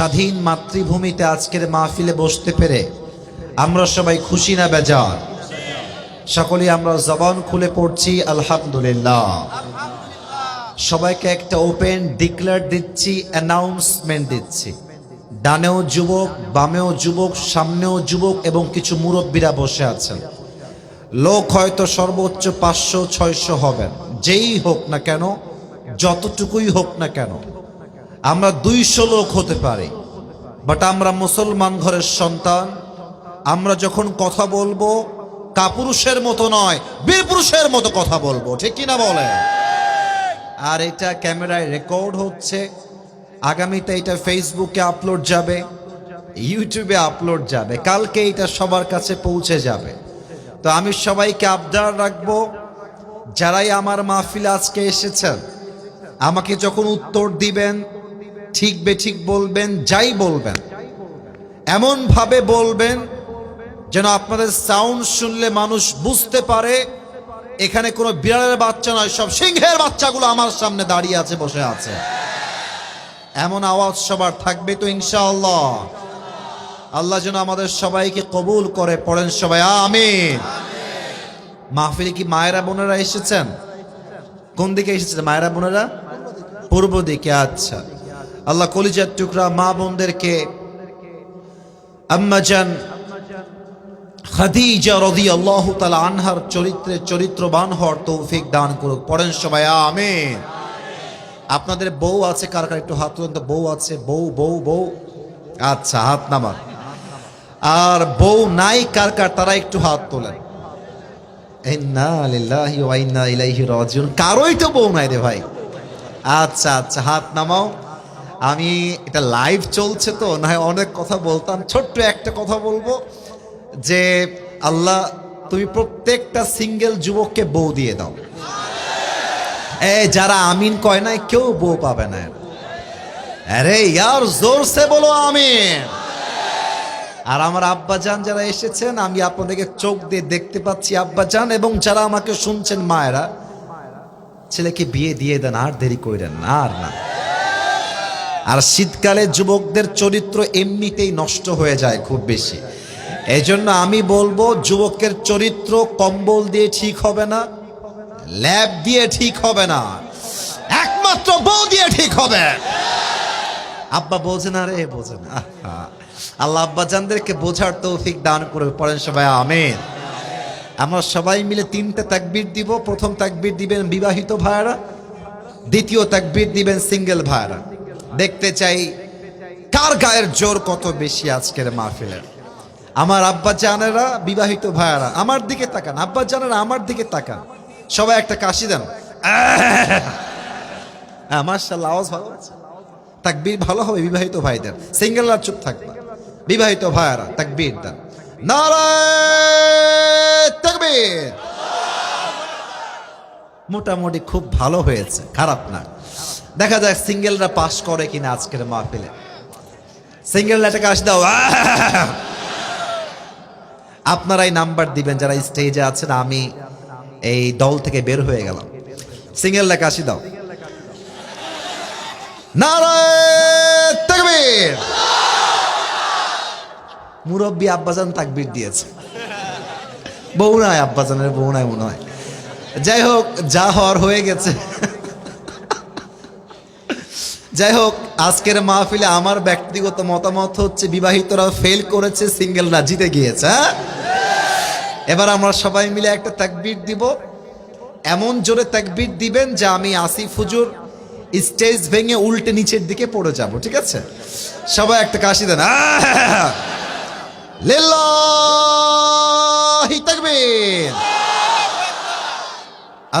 স্বাধীন মাতৃভূমিতে আজকের মাহফিলে বসতে পেরে আমরা সবাই খুশি না বেজার? সকলেই আমরা জবান খুলে পড়ছি, আলহামদুলিল্লাহ। সবাইকে একটা ওপেন ডিক্লেয়ার দিচ্ছি, অ্যানাউন্সমেন্ট দিচ্ছি। ডানেও যুবক, বামেও যুবক, সামনেও যুবক এবং কিছু মুরব্বীরা বসে আছেন। লোক হয়তো সর্বোচ্চ পাঁচশো, ছয়শো হবেন। যেই হোক না কেন, যতটুকুই হোক না কেন আমরা দুইশো লোক হতে পারি। বাট আমরা মুসলমান ঘরের সন্তান। আমরা যখন কথা বলব, কাপুরুষের মতো নয় বীর পুরুষের মতো কথা বলব। ঠিক কিনা বলে আর এটা ক্যামেরায় রেকর্ড হচ্ছে। আগামীতে এটা ফেসবুকে আপলোড যাবে ইউটিউবে আপলোড যাবে। কালকে এটা সবার কাছে পৌঁছে যাবে। তো আমি সবাইকে আবদার রাখব, যারাই আমার মাহফিলে আজকে এসেছেন, আমাকে যখন উত্তর দিবেন ঠিক বেঠিক বলবেন, যাই বলবেন। এমন ভাবে বলবেন যেন আপনাদের সাউন্ড শুনলে মানুষ বুঝতে পারে, এখানে কোনো বিড়ালের বাচ্চা নয়, সব সিংহের বাচ্চাগুলো আমার সামনে দাঁড়িয়ে আছে, বসে আছে। এমন আওয়াজ সবার থাকবে তো ইনশাআল্লাহ। আল্লাহ যেন আমাদের সবাইকে কবুল করে, পড়েন সবাই, আমিন। মাহফিলে কি মায়েরা, বোনেরা এসেছেন? কোন দিকে এসেছেন? মায়েরা, বোনেরা? পূর্ব দিকে আচ্ছা। আল্লাহ কলিজার টুকরা মা বোনদেরকে। আম্মাজান খাদিজা রদি আনহার চরিত্রে চরিত্রবান হওয়ার তৌফিক দান করুক। পড়েন সবাই, আমিন। আপনাদের বউ আছে, কার কার একটু হাত তুলেন তো? বউ আছে, বউ বউ বউ। আচ্ছা হাত নামান। আর বউ নাই, কার কার? তারা একটু হাত তোলেন। কারোই তো বউ নাই রে ভাই। আচ্ছা আচ্ছা হাত নামাও। আমি, এটা লাইভ চলছে তো, না অনেক কথা বলতাম। ছোট্ট একটা কথা বলব, যে আল্লাহ, তুমি প্রত্যেকটা সিঙ্গেল যুবককে বউ দিয়ে দাও। এ, যারা আমিন কয় নাই, কেউ বউ পাবে না। আরে, ইয়ার জোর সে বলো আমিন। আর আমার আব্বাজান যারা এসেছেন, আমি আপনাদেরকে চোখ দিয়ে দেখতে পাচ্ছি আব্বাজান, এবং যারা আমাকে শুনছেন মায়েরা, ছেলেকে বিয়ে দিয়ে দেন, আর দেরি করেন না, আর না। আর শীতকালে যুবকদের চরিত্র এমনিতেই নষ্ট হয়ে যায় খুব বেশি। এই জন্য আমি বলব, যুবকের চরিত্র কম্বল দিয়ে ঠিক হবে না, ল্যাব দিয়ে ঠিক হবে না, একমাত্র বউ দিয়ে ঠিক হবে। আব্বা বোঝে না রে, বোঝে না। আল্লাহ আব্বা জানদেরকে বোঝার তৌফিক দান করে পড়েন সবাই, আমেন। আমরা সবাই মিলে তিনটা তাকবির দিব। প্রথম তাকবির দিবেন বিবাহিত ভাইয়ারা, দ্বিতীয় তাকবির দিবেন সিঙ্গেল ভাইয়ারা। দেখতে চাই, কার গায়ের জোর কত বেশি আজকের মাহফিলের আমার আব্বা জানেরা, বিবাহিত ভাইয়ারা, আমার দিকে তাকান, আব্বা জানেরা আমার দিকে তাকান। সবাই একটা কাশি দেন। হ্যাঁ আওয়াজ ভালো আছে। তাকবীর ভালো হবে, বিবাহিত ভাইদের। সিঙ্গেলরা চুপ থাকবে। বিবাহিত ভাইয়ারা, তাকবীর দেন। তাকবীর! মোটামুটি খুব ভালো হয়েছে, খারাপ না। দেখা যাক সিঙ্গেলরা পাস করে কিনা আজকের মাহফিলে। সিঙ্গেল এটাকে আসি দাও আপনারাই নাম্বার দিবেন, যারা স্টেজে আছেন, আমি এই দল থেকে বের হয়ে গেলাম। সিঙ্গেল লেখা আসি দাও। তাকবীর! মুরব্বী আব্বাজান তাকবীর দিয়েছে। বউ নাই, আব্বাজানের নাই মনে হয়। যাই হোক, যা হওয়ার হয়ে গেছে। যাই হোক, আজকের মাহফিলে আমার ব্যক্তিগত মতামত হচ্ছে বিবাহিতরা ফেল করেছে সিঙ্গেলরা জিতে গিয়েছে হ্যাঁ? এবার আমরা সবাই মিলে একটা তাকবীর দিব। এমন জোরে তাকবীর দিবেন যে আমি আসিফ হুজুর স্টেজ ভেঙে উল্টে নিচের দিকে পড়ে যাব, ঠিক আছে? সবাই একটা কাশি দেন।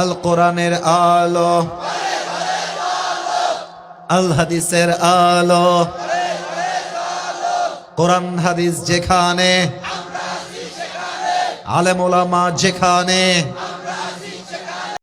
আল কোরআনের আলো আল হাদিসের আলো। কোরআন হাদিস যেখানে আলেম ওলামা যেখানে